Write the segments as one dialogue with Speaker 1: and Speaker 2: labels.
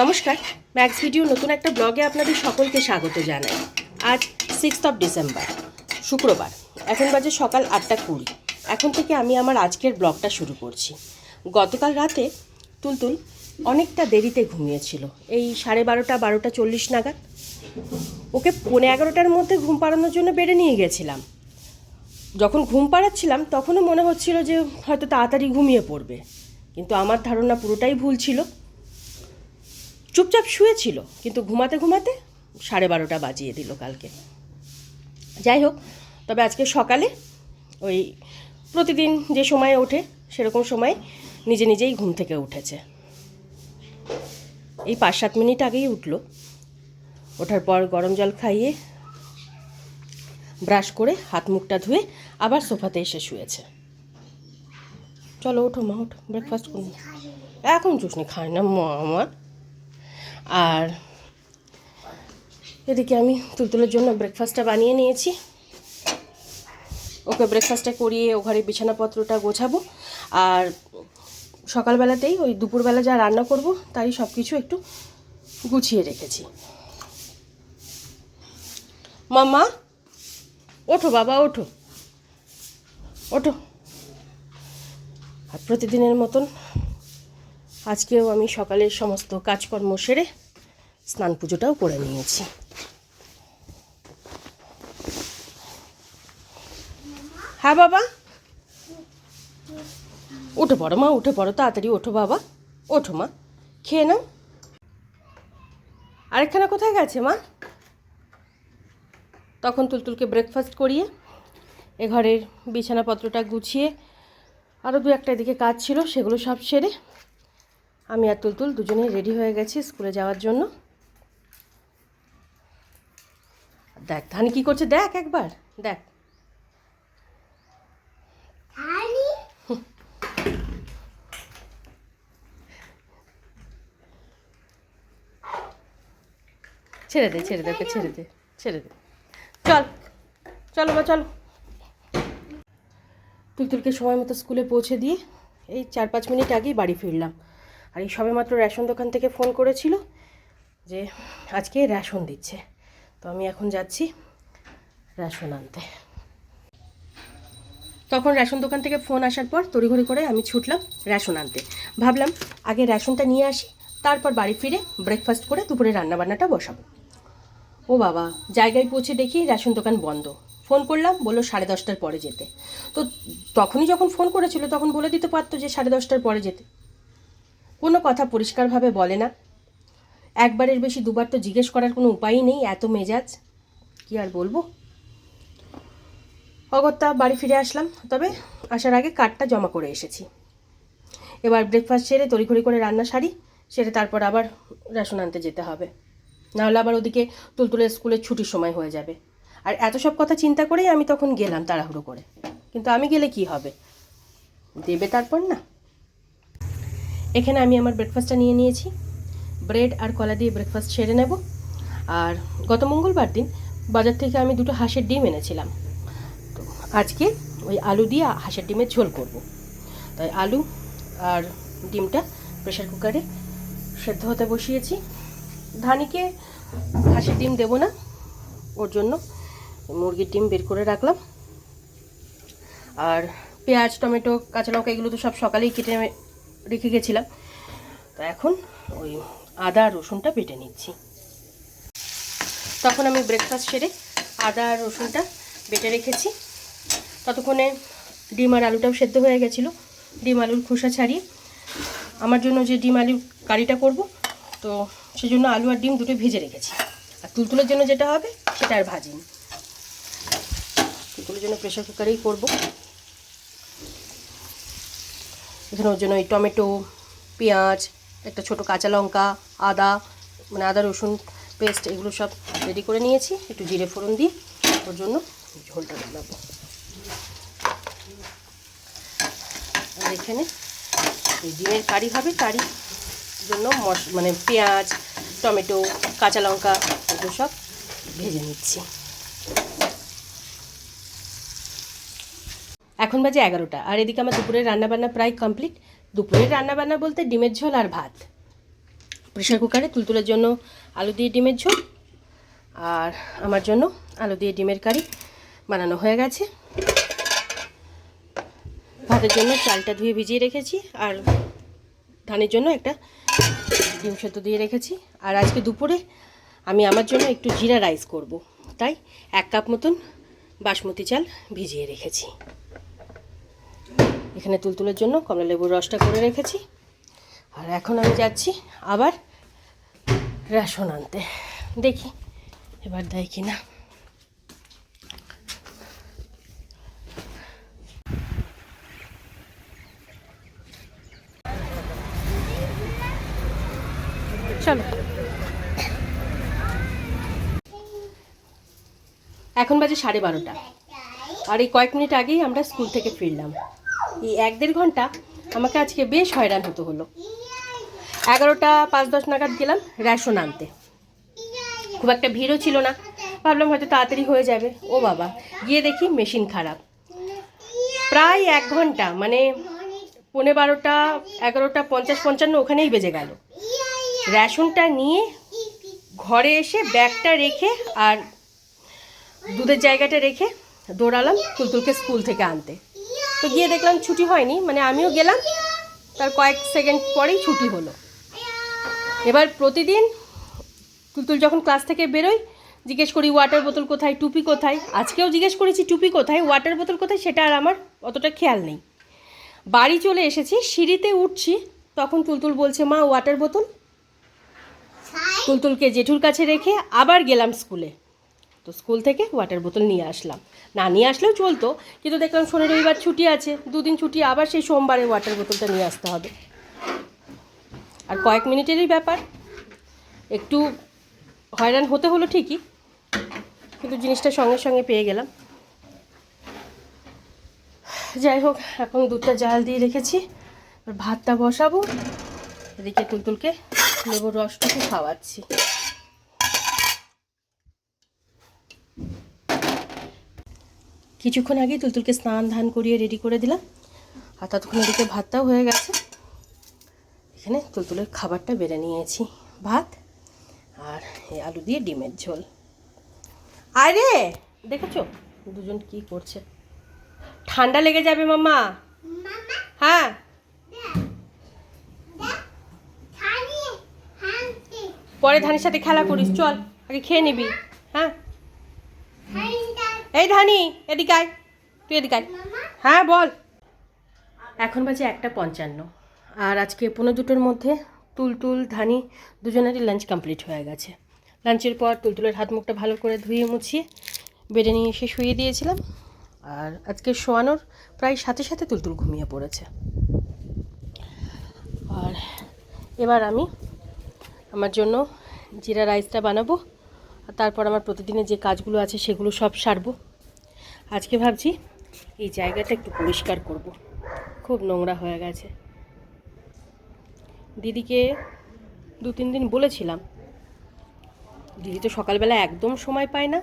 Speaker 1: নমস্কার max video নতুন একটা ব্লগে আপনাদের সকলকে স্বাগত জানাই। আজ সিক্সথ অফ ডিসেম্বর শুক্রবার। এখন বাজে সকাল আটটা কুড়ি। এখন থেকে আমি আমার আজকের ব্লগটা শুরু করছি। গতকাল রাতে তুলতুল অনেকটা দেরিতে ঘুমিয়েছিল। এই সাড়ে বারোটা বারোটা চল্লিশ নাগাদ। ওকে পৌনে এগারোটার মধ্যে ঘুম পাড়ানোর জন্য বেড়ে নিয়ে গেছিলাম। যখন ঘুম পাড়াচ্ছিলাম, তখনও মনে হচ্ছিল যে হয়তো তাড়াতাড়ি ঘুমিয়ে পড়বে। কিন্তু আমার ধারণা পুরোটাই ভুল ছিল। চুপচাপ শুয়েছিল, কিন্তু ঘুমাতে ঘুমাতে সাড়ে বারোটা বাজিয়ে দিল কালকে। যাই হোক, তবে আজকে সকালে ওই প্রতিদিন যে সময়ে ওঠে, সেরকম সময় নিজে নিজেই ঘুম থেকে উঠেছে। এই পাঁচ সাত মিনিট আগেই উঠল। ওঠার পর গরম জল খাইয়ে ব্রাশ করে হাত মুখটা ধুয়ে আবার সোফাতে এসে শুয়েছে। চলো ওঠো মা, ওঠো ব্রেকফাস্ট করুন এখন চুষনি খায় না মা আমার আর এদিকে আমি তুলতুলের জন্য ব্রেকফাস্টটা বানিয়ে নিয়েছি। ওকে ব্রেকফাস্টটা করিয়ে ও ঘরে বিছানাপত্রটা গোছাবো। আর সকালবেলাতেই ওই দুপুরবেলা যা রান্না করব, তারই সব কিছু একটু গুছিয়ে রেখেছি। মাম্মা, ওঠো বাবা, ওঠো। ওঠো। আর প্রতিদিনের মতন আজকেও আমি সকালের সমস্ত কাজকর্ম সেরে স্নান পুজোটাও করে নিয়েছি। হ্যাঁ বাবা? উঠে পড়ো মা, উঠে পড়ো, তাড়াতাড়ি ওঠো বাবা। ওঠো মা, খেয়ে নাও। আরেকখানা কোথায় গেছে মা? তখন তুলতুলকে ব্রেকফাস্ট করিয়ে এ ঘরের বিছানাপত্রটা গুছিয়ে আরও দু একটা এদিকে কাজ ছিল, সেগুলো সব সেরে আমি আর তুলতুল দুজনেই রেডি হয়ে গেছি স্কুলে যাওয়ার জন্য। দেখ ধানি কি করছে? দেখ একবার দেখ। ছেড়ে দে ছেড়ে দে ওকে ছেড়ে দে ছেড়ে দে। চল চলো বা চলো। তুলতুলকে সময় মতো স্কুলে পৌঁছে দিয়ে এই চার পাঁচ মিনিট আগেই বাড়ি ফিরলাম। আর এই সবে মাত্র রেশন দোকান থেকে ফোন করেছিল যে আজকে রেশন দিচ্ছে। তো আমি এখন যাচ্ছি রেশন আনতে। তখন রেশন দোকান থেকে ফোন আসার পর তড়িঘড়ি করে আমি ছুটলাম রেশন আনতে। ভাবলাম, আগে রেশনটা নিয়ে আসি, তারপর বাড়ি ফিরে ব্রেকফাস্ট করে দুপুরে রান্নাবান্নাটা বসাবো। ও বাবা, জায়গায় পৌঁছে দেখি রেশন দোকান বন্ধ। ফোন করলাম, বলল সাড়ে দশটার পরে যেতে। তো তখনই যখন ফোন করেছিল, তখন বলে দিতে পারতো যে সাড়ে দশটার পরে যেতে। কোনো কথা পরিষ্কারভাবে বলে না। একবারের বেশি দুবার তো জিজ্ঞেস করার কোনো উপায়ই নেই, এত মেজাজ। কি আর বলব? অগত্যা বাড়ি ফিরে আসলাম, তবে আসার আগে কার্ডটা জমা করে এসেছি। এবার ব্রেকফাস্ট সেরে তড়িঘড়ি করে রান্না সারি, সেরে তারপর আবার রেশন আনতে যেতে হবে। নাহলে আবার ওদিকে তুলতুলের স্কুলের ছুটির সময় হয়ে যাবে। আর এত সব কথা চিন্তা করেই আমি তখন গেলাম তাড়াহুড়ো করে। কিন্তু আমি গেলে কি হবে? দেবে তারপর না। এখানে আমি আমার ব্রেকফাস্টটা নিয়ে নিয়েছি। ব্রেড আর কলা দিয়ে ব্রেকফাস্ট সেরে নেব। আর গত মঙ্গলবার দিন বাজার থেকে আমি দুটো হাঁসের ডিম এনেছিলাম। তো আজকে ওই আলু দিয়ে হাঁসের ডিমের ঝোল করব। তাই আলু আর ডিমটা প্রেশার কুকারে সেদ্ধ হতে বসিয়েছি। ধানিকে হাঁসের ডিম দেবো না। ওর জন্য মুরগির ডিম বের করে রাখলাম। আর পেঁয়াজ, টমেটো, কাঁচা লঙ্কা এগুলো তো সব সকালেই কেটে রেখে গেছিলাম। তো এখন ওই আদা, রসুনটা বেটে নিচ্ছি। তখন আমি ব্রেকফাস্ট সেরে আদা আর রসুনটা বেটে রেখেছি। ততক্ষণে ডিম আর আলুটাও সেদ্ধ হয়ে গেছিল। ডিম, আলুর খোসা ছাড়িয়ে আমার জন্য যে ডিম, আলুর কারিটা করব, তো সেজন্য আলু আর ডিম দুটো ভেজে রেখেছি। আর তুলতুলের জন্য যেটা হবে, সেটা আর ভাজিনি। তুলতুলের জন্য প্রেশার কুকারেই করব। এখানে ওর জন্য ওই টমেটো, পেঁয়াজ, একটা ছোট কাঁচা লঙ্কা, আদা মানে আদা, রসুন পেস্ট এগুলো সব রেডি করে নিয়েছি। একটু জিরে ফোড়ন দিয়ে ওর জন্য ঝোলটা বানাবো। আর এখানে এই ডিমের কারি হবে, কারি জন্য মশ মানে পেঁয়াজ, টমেটো, কাঁচা লঙ্কা, এগুলো সব ভেজে নিচ্ছি। এখন বাজে এগারোটা, আর এদিকে আমার দুপুরের রান্নাবান্না প্রায় কমপ্লিট। দুপুরের রান্নাবান্না বলতে ডিমের ঝোল আর ভাত। প্রেশার কুকারে তুলতুলের জন্য আলু দিয়ে ডিমের ঝোল, আর আমার জন্য আলু দিয়ে ডিমের কারি বানানো হয়ে গেছে। ভাতের জন্য চালটা ধুয়ে ভিজিয়ে রেখেছি, আর ধানের জন্য একটা ডিম সেদ্ধ দিয়ে রেখেছি। আর আজকে দুপুরে আমি আমার জন্য একটু জিরা রাইস করব। তাই এক কাপ মতন বাসমতি চাল ভিজিয়ে রেখেছি। এখানে তুলতুলের জন্য কমলা লেবুর রসটা করে রেখেছি। আর এখন আমি যাচ্ছি আবার রেশন আনতে। দেখি, এবার দেয় কি না চলো। এখন বাজে সাড়ে বারোটা। আর এই কয়েক মিনিট আগেই আমরা স্কুল থেকে ফিরলাম। এই এক দেড় ঘণ্টা আমাকে আজকে বেশ হয়রান হতে হলো। এগারোটা পাঁচ দশ নাগাদ গেলাম রেশন আনতে। খুব একটা ভিড়ও ছিল না। ভাবলাম হয়তো তাড়াতাড়ি হয়ে যাবে। ও বাবা, গিয়ে দেখি মেশিন খারাপ। প্রায় এক ঘণ্টা মানে পনেরো বারোটা, এগারোটা পঞ্চাশ পঞ্চান্ন ওখানেই বেজে গেল। রেশনটা নিয়ে ঘরে এসে ব্যাগটা রেখে আর দুধের জায়গাটা রেখে দৌড়ালাম তুলতুলকে স্কুল থেকে আনতে। তো গিয়ে দেখলাম ছুটি হয়নি মানে আমিও গেলাম তার কয়েক সেকেন্ড পরেই ছুটি হলো। এবার প্রতিদিন তুলতুল যখন ক্লাস থেকে বেরোয় জিজ্ঞেস করি ওয়াটার বোতল কোথায়? টুপি কোথায়? আজকেও জিজ্ঞেস করেছি টুপি কোথায়? ওয়াটার বোতল কোথায়? সেটা আর আমার অতটা খেয়াল নেই। বাড়ি চলে এসেছি সিঁড়িতে উঠছি তখন তুলতুল বলছে মা ওয়াটার বোতল তুলতুলকে জেঠুর কাছে রেখে আবার গেলাম স্কুলে। তো স্কুল থেকে ওয়াটার বোতল নিয়ে আসলাম। না, নিয়ে আসলেও চলতো, কিন্তু দেখলাম শনি রবিবার ছুটি আছে, দুদিন ছুটি, আবার সেই সোমবারে ওয়াটার বোতলটা নিয়ে আসতে হবে। আর কয়েক মিনিটেরই ব্যাপার, একটু হয়রান হতে হলো ঠিকই, কিন্তু জিনিসটা সঙ্গে সঙ্গে পেয়ে গেলাম। যাই হোক, এখন দুধটা জাল দিয়ে রেখেছি আর ভাতটা বসাবো, এদিকে তুলতুলকে লেবুর রসটুকু খাওয়াচ্ছি। কিছুক্ষণ আগেই তুলতুলকে স্নান ধান করিয়ে রেডি করে দিলাম। আর ততক্ষণ এদিকে ভাতটাও হয়ে গেছে। এখানে তুলতুলের খাবারটা বেড়ে নিয়েছি। ভাত আর এই আলু দিয়ে ডিমের ঝোল। আরে দেখেছ? দুজন কি করছে? ঠান্ডা লেগে যাবে মামা হ্যাঁ। পরে ধানের সাথে খেলা করিস চল আগে খেয়ে নিবি। এই ধানি, এদিকে আয়। তুই এদিকে আয়। হ্যাঁ বল। এখন বাজে একটা পঞ্চান্ন। আর আজকে পনেরো দুটোর মধ্যে তুলতুল, ধানি দুজনেরই লাঞ্চ কমপ্লিট হয়ে গেছে। লাঞ্চের পর তুলতুলের হাত মুখটা ভালো করে ধুয়ে মুছিয়ে বেডে নিয়ে এসে শুয়ে দিয়েছিলাম। আর আজকে শোয়ানোর প্রায় সাথে সাথে তুলতুল ঘুমিয়ে পড়েছে। আর এবার আমি আমার জন্য জিরা রাইসটা বানাবো। তারপর আমার প্রতিদিনের যে কাজগুলো আছে সেগুলো সব সারবো। আজকে ভাবছি এই জায়গাটা একটু পরিষ্কার করব। খুব নোংরা হয়ে গেছে। দিদিকে দু তিন দিন বলেছিলাম, দিদি তো সকালবেলা একদম সময় পায় না,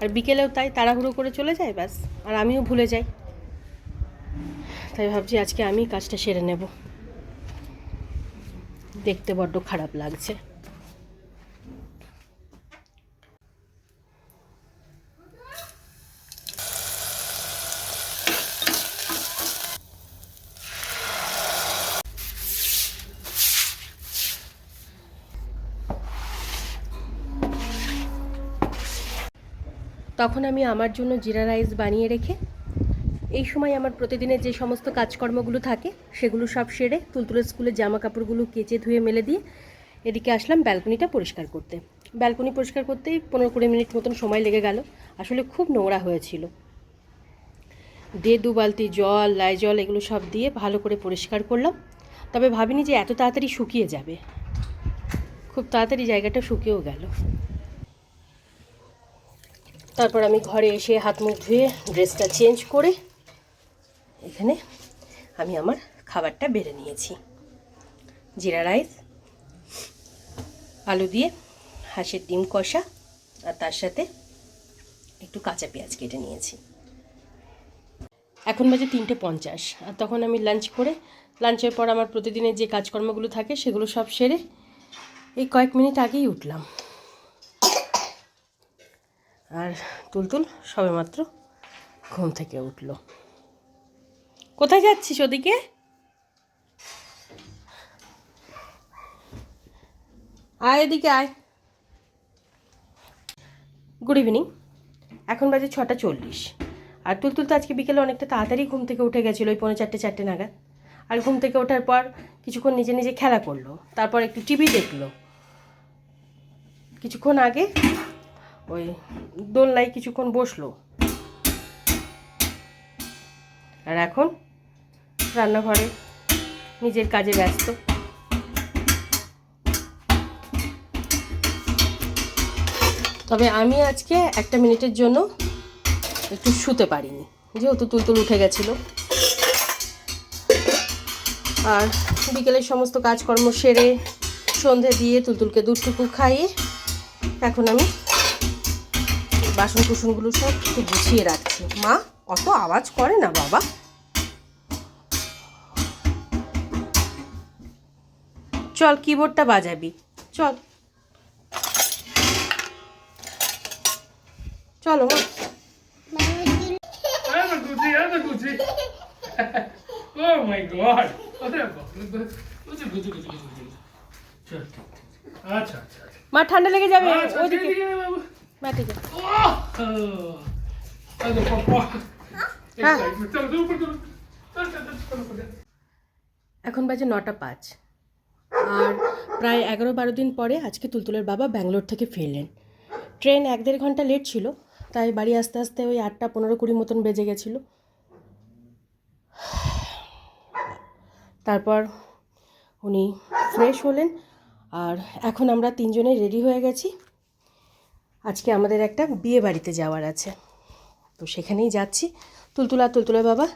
Speaker 1: আর বিকেলেও তাই তাড়াহুড়ো করে চলে যায় ব্যাস, আর আমিও ভুলে যাই। তাই ভাবছি আজকে আমি কাজটা সেরে নেব। দেখতে বড্ড খারাপ লাগছে। তখন আমি আমার জন্য জিরা রাইস বানিয়ে রেখে এই সময় আমার প্রতিদিনের যে সমস্ত কাজকর্মগুলো থাকে, সেগুলো সব সেরে তুলতুলের স্কুলের জামা কাপড়গুলো কেচে ধুয়ে মেলে দিয়ে এদিকে আসলাম ব্যালকনিটা পরিষ্কার করতে। ব্যালকনি পরিষ্কার করতেই পনেরো কুড়ি মিনিট মতন সময় লেগে গেল। আসলে খুব নোংরা হয়েছিল। দিয়ে দু বালতি জল, লাই জল এগুলো সব দিয়ে ভালো করে পরিষ্কার করলাম। তবে ভাবিনি যে এত তাড়াতাড়ি শুকিয়ে যাবে। খুব তাড়াতাড়ি জায়গাটা শুকিয়েও গেল। তারপর আমি ঘরে এসে হাত মুখ ধুয়ে ড্রেসটা চেঞ্জ করে এখানে আমি আমার খাবারটা বেড়ে নিয়েছি। জিরা রাইস, আলু দিয়ে হাঁসের ডিম কষা, আর তার সাথে একটু কাঁচা পেঁয়াজ কেটে নিয়েছি। এখন বাজে তিনটে পঞ্চাশ, আর তখন আমি লাঞ্চ করে লাঞ্চের পর আমার প্রতিদিনের যে কাজকর্মগুলো থাকে সেগুলো সব সেরে এই কয়েক মিনিট আগেই উঠলাম। আর তুলতুল সবেমাত্র ঘুম থেকে উঠল। কোথায় যাচ্ছিস ওদিকে? আয় এদিকে আয়। গুড ইভিনিং এখন বাজে ছটা চল্লিশ। আর তুলতুল তো আজকে বিকেলে অনেকটা তাড়াতাড়ি ঘুম থেকে উঠে গেছিল, ওই পৌনে চারটে চারটে নাগাদ। আর ঘুম থেকে ওঠার পর কিছুক্ষণ নিজে নিজে খেলা করল, তারপর একটু টিভি দেখল। কিছুক্ষণ আগে ওই দোলনায় কিছুক্ষণ বসল। আর এখন রান্নাঘরে নিজের কাজে ব্যস্ত। তবে আমি আজকে একটা মিনিটের জন্য একটু শুতে পারিনি, যেহেতু তুলতুল উঠে গেছিল। আর বিকেলের সমস্ত কাজকর্ম সেরে সন্ধে দিয়ে তুলতুলকে দুধটুকু খাইয়ে এখন আমি বাসন কুসনগুলো সব একটু গুছিয়ে রাখছি। মা অত আওয়াজ করে না বাবা। চল কিবোর্ডটা বাজাবি। চল। চলো মা। ঠান্ডা লেগে যাবে ওইদিকে।
Speaker 2: ম্যাটিকে
Speaker 1: এখন বাজে নটা পাঁচ। আর প্রায় এগারো বারো দিন পরে আজকে তুলতুলের বাবা ব্যাঙ্গালোর থেকে ফিরলেন। ট্রেন এক দেড় ঘণ্টা লেট ছিল তাই বাড়ি আস্তে আস্তে ওই আটটা পনেরো কুড়ি মতন বেজে গেছিল। তারপর উনি ফ্রেশ হলেন আর এখন আমরা তিনজনে রেডি হয়ে গেছি। আজকে আমাদের একটা বিয়ে বাড়িতে যাওয়ার আছে। তো সেখানেই যাচ্ছি। তুলতুলা তুলতুলা বাবা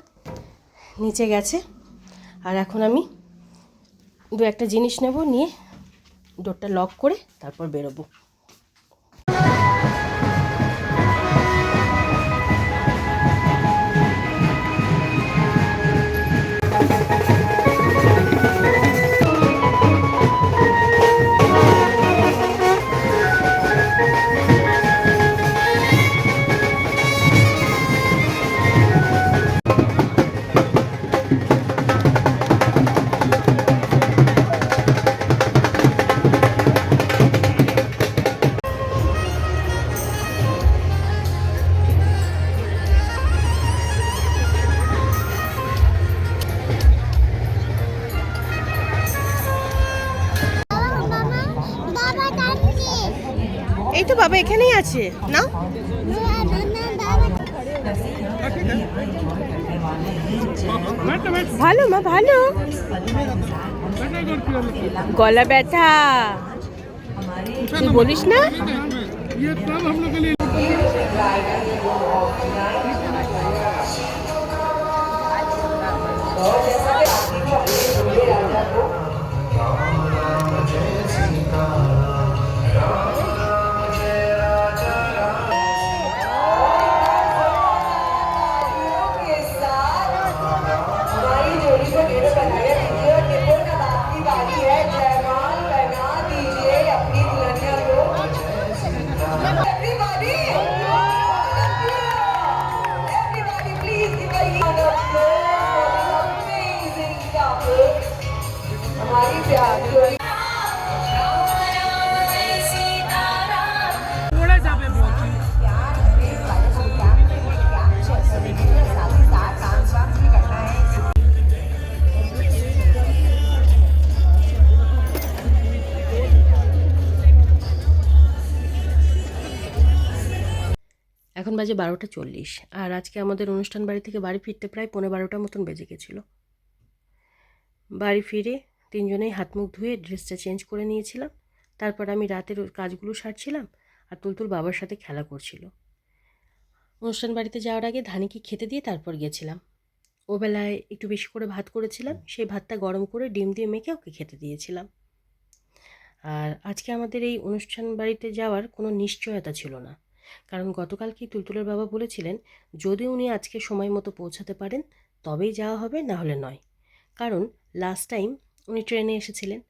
Speaker 1: নিচে গেছে। আর এখন আমি দু একটা জিনিস নেব, নিয়ে ডোরটা লক করে তারপর বেরোবো। গলা ব্যথা। তুই বলিস না? বাজে বারোটা চল্লিশ। আর আজকে আমাদের অনুষ্ঠান বাড়ি থেকে বাড়ি ফিরতে প্রায় পনেরো বারোটার মতন বেজে গেছিল। বাড়ি ফিরে তিনজনেই হাত মুখ ধুয়ে ড্রেসটা চেঞ্জ করে নিয়েছিলাম। তারপর আমি রাতের কাজগুলো সারছিলাম আর তুলতুল বাবার সাথে খেলা করছিল। অনুষ্ঠান বাড়িতে যাওয়ার আগে ধানিকে খেতে দিয়ে তারপর গেছিলাম। ও বেলায় একটু বেশি করে ভাত করেছিলাম, সেই ভাতটা গরম করে ডিম দিয়ে মেখে ওকে খেতে দিয়েছিলাম। আর আজকে আমাদের এই অনুষ্ঠান বাড়িতে যাওয়ার কোনো নিশ্চয়তা ছিল না। কারণ গতকাল কি তুলতুলের বাবা বলেছিলেন, যদি উনি আজকে সময় মতো পৌঁছাতে পারেন, তবেই যাওয়া হবে, না হলে নয়। কারণ লাস্ট টাইম উনি ট্রেনে এসেছিলেন।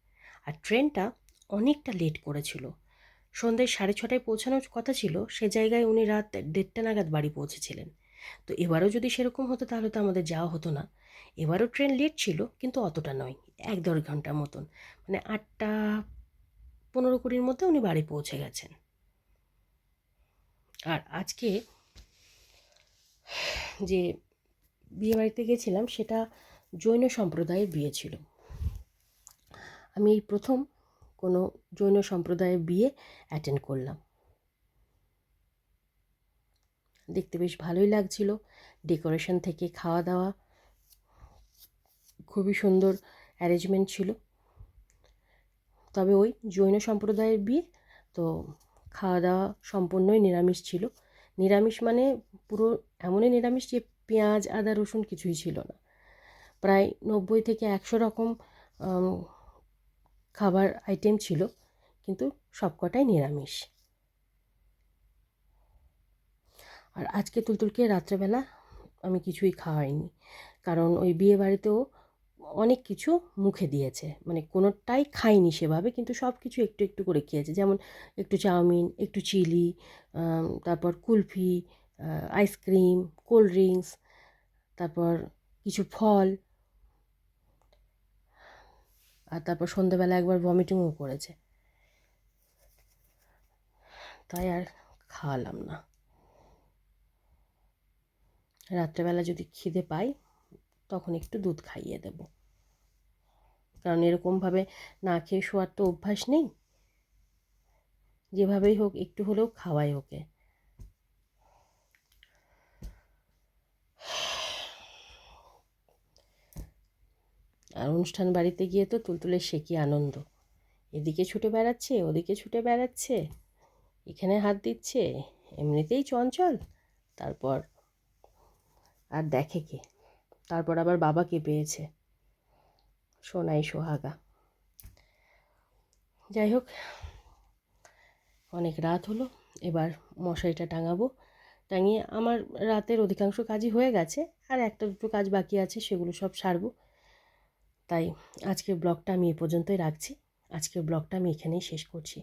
Speaker 1: আর ট্রেনটা অনেকটা লেট করেছিল। সন্ধ্যায় সাড়ে ছটায় পৌঁছানোর কথা ছিল, সে জায়গায় উনি রাত দেড়টা নাগাদ বাড়ি পৌঁছেছিলেন। তো এবারও যদি সেরকম হতো, তাহলে তো আমাদের যাওয়া হতো না। এবারও ট্রেন লেট ছিল, কিন্তু অতটা নয়, এক দেড় ঘণ্টার মতন। মানে আটটা পনেরো কুড়ির মধ্যে উনি বাড়ি পৌঁছে গেছেন। আর আজকে যে বিয়ে বাড়িতে গেছিলাম, সেটা জৈন সম্প্রদায়ের বিয়ে ছিল। আমি এই প্রথম কোনো জৈন সম্প্রদায়ের বিয়ে অ্যাটেন্ড করলাম। দেখতে বেশ ভালোই লাগছিল। ডেকোরেশন থেকে খাওয়া দাওয়া খুবই সুন্দর অ্যারেঞ্জমেন্ট ছিল। তবে ওই জৈন সম্প্রদায়ের বিয়ে তো খাওয়া দাওয়া সম্পূর্ণই নিরামিষ ছিল। নিরামিষ মানে পুরো এমনই নিরামিষ যে পেঁয়াজ, আদা, রসুন কিছুই ছিল না। প্রায় নব্বই থেকে একশো রকম খাবার আইটেম ছিল, কিন্তু সবকটাই নিরামিষ। আর আজকে তুলতুলকে রাত্রেবেলা আমি কিছুই খাওয়াইনি, কারণ ওই বিয়ে বাড়িতেও অনেক কিছু মুখে দিয়েছে। মানে কোনোটাই খাইনি সেভাবে, কিন্তু সব কিছু একটু একটু করে খেয়েছে। যেমন একটু চাউমিন, একটু চিলি তারপর কুলফি আইসক্রিম, কোল্ড ড্রিঙ্কস, তারপর কিছু ফল। আর তারপর সন্ধ্যাবেলা একবার ভমিটিংও করেছে। তাই আর খাওয়ালাম না। রাত্রেবেলা যদি খিদে পাই তখন একটু দুধ খাইয়ে দেব। কারণ এরকমভাবে না খেয়ে শোয়ার তো অভ্যাস নেই। যেভাবেই হোক, একটু হলেও খাওয়াই ওকে। আর অনুষ্ঠান বাড়িতে গিয়ে তো তুলতুলে সে কি আনন্দ। এদিকে ছুটে বেড়াচ্ছে, ওদিকে ছুটে বেড়াচ্ছে, এখানে হাত দিচ্ছে, এমনিতেই চঞ্চল। তারপর আর দেখে কে? তারপর আবার বাবাকে পেয়েছে। সোনাই সোহাগা। যাই হোক, অনেক রাত হলো, এবার মশারিটা টাঙাবো। টাঙিয়ে আমার রাতের অধিকাংশ কাজই হয়ে গেছে, আর একটা দুটো কাজ বাকি আছে, সেগুলো সব সারবো। তাই আজকের ব্লগটা আমি এ পর্যন্তই রাখছি। আজকের ব্লগটা আমি এখানেই শেষ করছি।